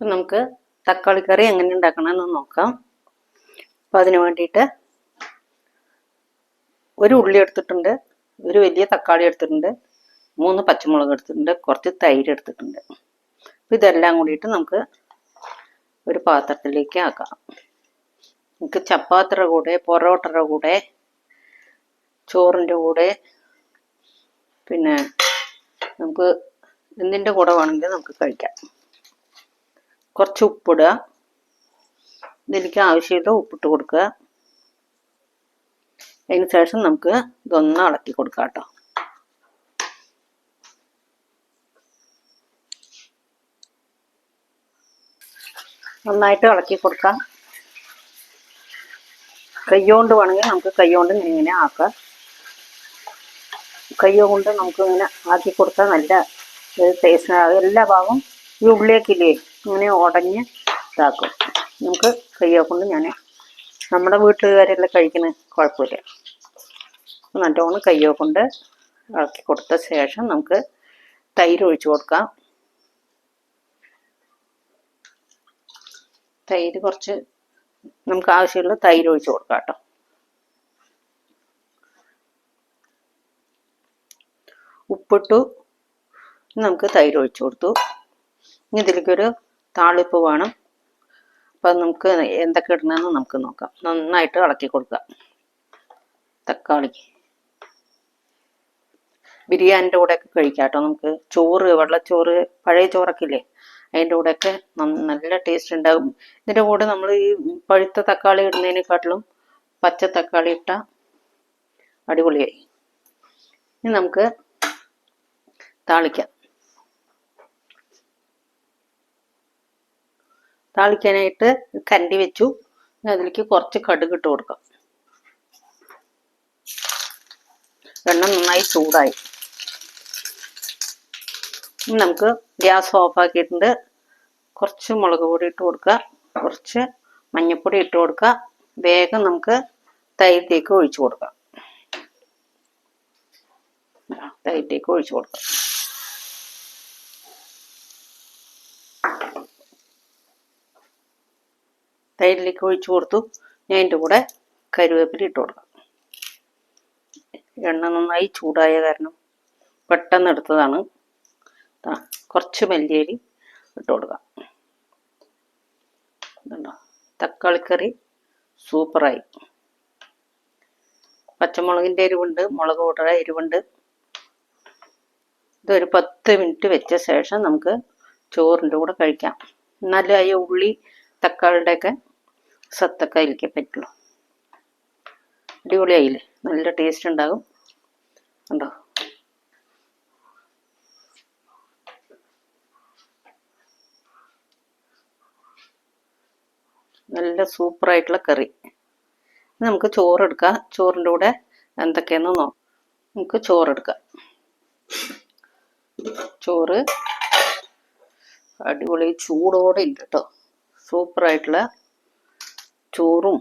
നമുക്ക് തക്കാളി കറി എങ്ങനെ ഉണ്ടാക്കണമെന്ന് നോക്കാം. അപ്പം അതിന് വേണ്ടിയിട്ട് ഒരു ഉള്ളി എടുത്തിട്ടുണ്ട് ഒരു വലിയ തക്കാളി എടുത്തിട്ടുണ്ട് മൂന്ന് പച്ചമുളക് എടുത്തിട്ടുണ്ട് കുറച്ച് തൈര് എടുത്തിട്ടുണ്ട്. അപ്പം ഇതെല്ലാം കൂടിയിട്ട് നമുക്ക് ഒരു പാത്രത്തിലേക്ക് ആക്കാം. നമുക്ക് ചപ്പാത്തിയുടെ കൂടെ പൊറോട്ടയുടെ കൂടെ ചോറിന്റെ കൂടെ പിന്നെ നമുക്ക് എന്തിന്റെ കൂടെ വേണമെങ്കിലും നമുക്ക് കഴിക്കാം. കുറച്ച് ഉപ്പിടുക. ഇതിലേക്ക് ആവശ്യമുള്ള ഉപ്പിട്ട് കൊടുക്കുക. അതിന് ശേഷം നമുക്ക് ഇതൊന്ന് ഇളക്കി കൊടുക്കാം കേട്ടോ. നന്നായിട്ട് ഇളക്കി കൊടുക്കാം. കൈകൊണ്ട് വേണമെങ്കിൽ നമുക്ക് കൈകൊണ്ട് ഇങ്ങനെ ആക്കാം. കൈ കൊണ്ട് നമുക്ക് ഇങ്ങനെ ആക്കി കൊടുത്താൽ നല്ല ടേസ്റ്റ് എല്ലാ ഭാഗവും ഈ ഉള്ളിലേക്കില്ലേ ഇങ്ങനെ ഉടഞ്ഞ് ഇതാക്കും. നമുക്ക് കയ്യെ കൊണ്ട് ഞാൻ നമ്മുടെ വീട്ടുകാരെല്ലാം കഴിക്കുന്ന കുഴപ്പമില്ല. നല്ലോണം കയ്യോ കൊണ്ട് ഇളക്കി കൊടുത്ത ശേഷം നമുക്ക് തൈര് ഒഴിച്ചു കൊടുക്കാം. തൈര് കുറച്ച് നമുക്ക് ആവശ്യമുള്ള തൈര് ഒഴിച്ചു കൊടുക്കാം കേട്ടോ. ഉപ്പിട്ടു നമുക്ക് തൈര് ഒഴിച്ചു കൊടുത്തു. ഇനി ഇതിലേക്കൊരു താളിപ്പ് വേണം. അപ്പം നമുക്ക് എന്തൊക്കെ ഇടണമെന്ന് നമുക്ക് നോക്കാം. നന്നായിട്ട് ഇളക്കി കൊടുക്കാം. തക്കാളി. ബിരിയാണിന്റെ കൂടെയൊക്കെ കഴിക്കാം കേട്ടോ നമുക്ക്. ചോറ് വെള്ളച്ചോറ് പഴയ ചോറൊക്കെ ഇല്ലേ അതിന്റെ കൂടെയൊക്കെ നല്ല ടേസ്റ്റ് ഉണ്ടാകും ഇതിന്റെ കൂടെ നമ്മൾ ഈ പഴുത്ത തക്കാളി ഇടുന്നതിനെക്കാട്ടിലും പച്ച തക്കാളി ഇട്ട അടിപൊളിയായി. ഇനി നമുക്ക് താളിക്കാം. താളിക്കാനായിട്ട് കണ്ടി വെച്ചു. അതിലേക്ക് കുറച്ച് കടുക് ഇട്ട് കൊടുക്കാം. എണ്ണ നന്നായി ചൂടായി. നമുക്ക് ഗ്യാസ് ഓഫ് ആക്കിയിട്ടുണ്ട്. കുറച്ച് മുളക് പൊടി ഇട്ട് കൊടുക്കുക. കുറച്ച് മഞ്ഞൾപ്പൊടി ഇട്ട് കൊടുക്കുക. വേഗം നമുക്ക് തൈരിലേക്ക് ഒഴിച്ചു കൊടുക്കാം. ദാ തൈരിലേക്ക് ഒഴിച്ചു കൊടുക്കാം. തൈരിലേക്ക് ഒഴിച്ചു കൊടുത്തു. ഞാൻ അതിന്റെ കൂടെ കരുവേപ്പില ഇട്ട് കൊടുക്കാം. എണ്ണ നന്നായി ചൂടായ കാരണം പെട്ടെന്ന് എടുത്തതാണ്. കുറച്ച് മല്ലിയരി ഇട്ട് കൊടുക്കാം. തക്കാളി തക്കാളിക്കറി സൂപ്പറായി. പച്ചമുളകിന്റെ എരിവുണ്ട് മുളക് പൊടിയുടെ എരിവുണ്ട്. ഇതൊരു പത്ത് മിനിറ്റ് വെച്ച ശേഷം നമുക്ക് ചോറിന്റെ കൂടെ കഴിക്കാം. എന്നാലും ഈ ഉള്ളി തക്കാളിയുടെ ഒക്കെ സത്തൊക്കെ അതിലേക്ക് പറ്റുള്ളൂ. അടിപൊളിയായില്ലേ? നല്ല ടേസ്റ്റ് ഉണ്ടാകും. ഉണ്ടോ? നല്ല സൂപ്പർ ആയിട്ടുള്ള കറി നമുക്ക് ചോറെടുക്കാം. ചോറിന്റെ കൂടെ എന്തൊക്കെയാണെന്ന് നോക്കാം. നമുക്ക് ചോറെടുക്കാം. ചോറ് അടിപൊളി ചൂടോടെ ഉണ്ട് കേട്ടോ സൂപ്പറായിട്ടുള്ള ചോറും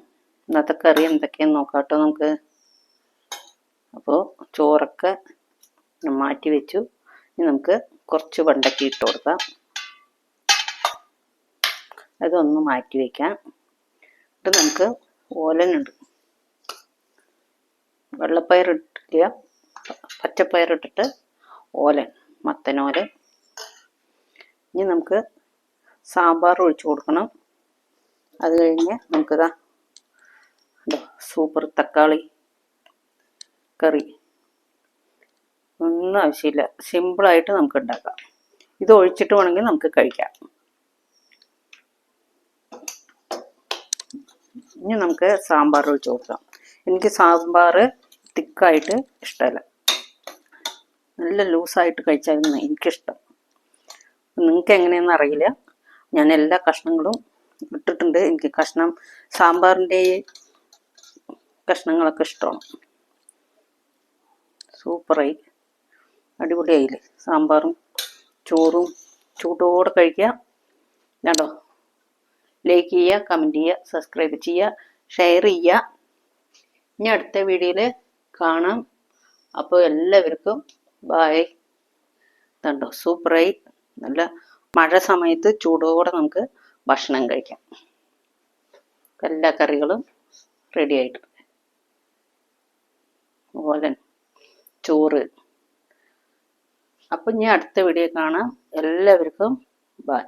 ഇന്നത്തെ കറി എന്തൊക്കെയാന്ന് നോക്കാം കേട്ടോ നമുക്ക്. അപ്പോൾ ചോറൊക്കെ മാറ്റി വെച്ചു. ഇനി നമുക്ക് കുറച്ച് വെണ്ടയ്ക്ക ഇട്ട് കൊടുക്കാം. അതൊന്ന് മാറ്റി വയ്ക്കാം ഇത് നമുക്ക് ഓലനുണ്ട്. വെള്ളപ്പയർ ഇട്ടില്ല പച്ചപ്പയർ ഇട്ടിട്ട് ഓലൻ മത്തനോലൻ. ഇനി നമുക്ക് സാമ്പാർ ഒഴിച്ചു കൊടുക്കണം. അത് കഴിഞ്ഞ് നമുക്കിതാ സൂപ്പർ തക്കാളി കറി. ഒന്നും ആവശ്യമില്ല. സിമ്പിളായിട്ട് നമുക്ക് ഉണ്ടാക്കാം ഇത് ഒഴിച്ചിട്ട് വേണമെങ്കിൽ നമുക്ക് കഴിക്കാം. ഇനി നമുക്ക് സാമ്പാർ ഒഴിച്ച് കൊടുക്കാം. എനിക്ക് സാമ്പാർ തിക്കായിട്ട് ഇഷ്ടമല്ല. നല്ല ലൂസായിട്ട് കഴിച്ചായിരുന്നു എനിക്കിഷ്ടം. നിങ്ങൾക്ക് എങ്ങനെയാണെന്ന് അറിയില്ല. ഞാൻ എല്ലാ കഷ്ണങ്ങളും ഇട്ടിട്ടുണ്ട്. എനിക്ക് കഷ്ണം സാമ്പാറിന്റെ കഷ്ണങ്ങളൊക്കെ ഇഷ്ടമാണ്. സൂപ്പറായി. അടിപൊളിയായില്ലേ? സാമ്പാറും ചോറും ചൂടോടെ കഴിക്കുക. കണ്ടോ? ലൈക്ക് ചെയ്യുക കമന്റ് ചെയ്യുക സബ്സ്ക്രൈബ് ചെയ്യുക ഷെയർ ചെയ്യുക. ഇനി അടുത്ത വീഡിയോയിൽ കാണാം. അപ്പോൾ എല്ലാവർക്കും ബായ്. കണ്ടോ? സൂപ്പറായി. നല്ല മഴ സമയത്ത് ചൂടോടെ നമുക്ക് ഭക്ഷണം കഴിക്കാം. എല്ലാ കറികളും റെഡി ആയിട്ടുണ്ട് അതുപോലെ ചോറ്. അപ്പം ഇനി അടുത്ത വീഡിയോ കാണാം. എല്ലാവർക്കും ബൈ